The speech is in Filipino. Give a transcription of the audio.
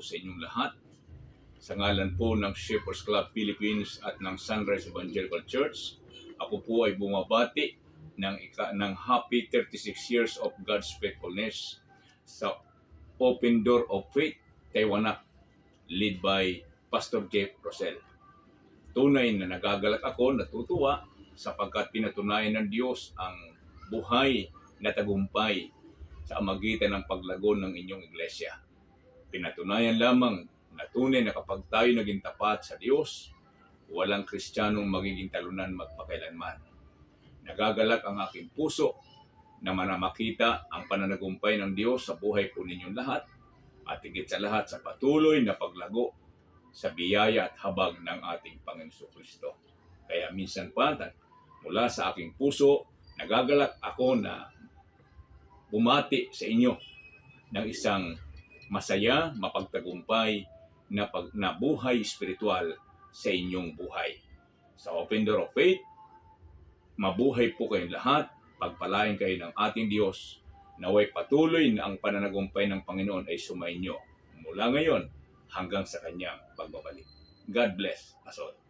sa inyong lahat. Sa ngalan po ng Shepherds Club Philippines at ng Sunrise Evangelical Church, ako po ay bumabati ng, ng happy 36 years of God's faithfulness sa Open Door of Faith, Taiwanak, lead by Pastor Jeff Rosel. Tunay na nagagalak ako, natutuwa, sapagkat pinatunayan ng Diyos ang buhay na tagumpay sa amagitan ng paglago ng inyong iglesia. Pinatunayan lamang na tunay na kapag tayo naging tapat sa Diyos, walang kristyanong magiging talunan magpakailanman. Nagagalak ang aking puso na manamakita ang pananagumpay ng Diyos sa buhay po ninyong lahat at higit sa lahat sa patuloy na paglago sa biyaya at habag ng ating Panginoon Kristo. Kaya minsan pa, mula sa aking puso, nagagalak ako na bumati sa inyo ng isang masaya, mapagtagumpay na, pag, na buhay spiritual sa inyong buhay. Sa Open Door of Faith, mabuhay po kayong lahat, pagpalain kayo ng ating Diyos, naway patuloy na ang pananagumpay ng Panginoon ay sumainyo mula ngayon hanggang sa kanyang pagbabalik. God bless us all.